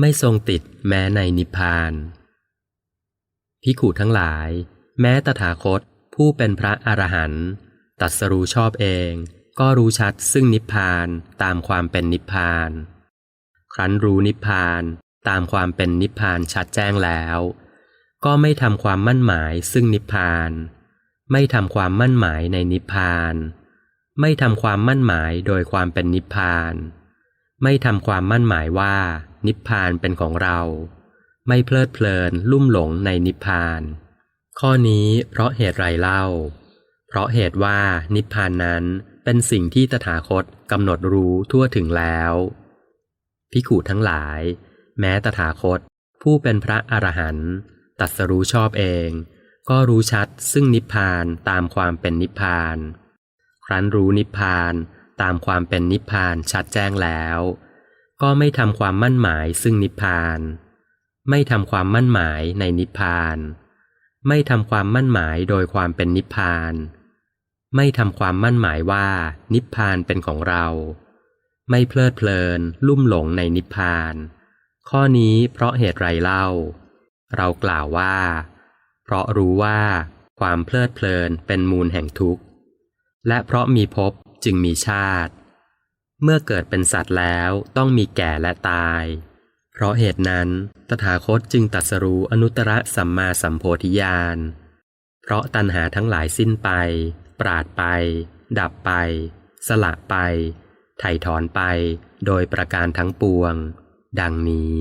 ไม่ทรงติดแม้ในนิพพานพิขุทั้งหลาย แม้ตถาคตผู้เป็นพระอรหันต์ตรัสรู้ชอบเอง ก็รู้ชัดซึ่งนิพพานตามความเป็นนิพพาน ครั้นรู้นิพพานตามความเป็นนิพพานชัดแจ้งแล้ว ก็ไม่ทำความมั่นหมายซึ่งนิพพาน ไม่ทำความมั่นหมายในนิพพาน ไม่ทำความมั่นหมายโดยความเป็นนิพพาน ไม่ทำความมั่นหมายว่า นิพพานเป็นของเรา ไม่เพลิดเพลินลุ่มหลงในนิพพาน ข้อนี้เพราะเหตุไรเล่า เพราะเหตุว่านิพพานนั้นเป็นสิ่งที่ตถาคตกำหนดรู้ทั่วถึงแล้วพิขุทั้งหลาย แม้ตถาคต ผู้เป็นพระอรหันต์ตรัสรู้ชอบเอง ก็รู้ชัดซึ่งนิพพานตามความเป็นนิพพาน ครั้นรู้นิพพาน ตามความเป็นนิพพานชัดแจ้งแล้ว ก็ไม่ทำความมั่นหมายซึ่งนิพพาน ไม่ทำความมั่นหมายในนิพพาน ไม่ทำความมั่นหมายโดยความเป็นนิพพาน ไม่ทำความมั่นหมายว่า นิพพานเป็นของเรา ไม่เพลิดเพลิน ลุ่มหลงในนิพพาน ข้อนี้เพราะเหตุไรเล่า เรากล่าวว่า เพราะรู้ว่า ความเพลิดเพลินเป็นมูลแห่งทุกข์และเพราะมีภพ จึงมีชาติ เมื่อเกิดเป็นสัตว์แล้วต้องมีแก่และตาย เพราะเหตุนั้น ตถาคตจึงตรัสรู้อนุตตรสัมมาสัมโพธิญาณ เพราะตัณหาทั้งหลายสิ้นไป ปราดไป ดับไป สละไป ไถ่ถอนไป โดยประการทั้งปวง ดังนี้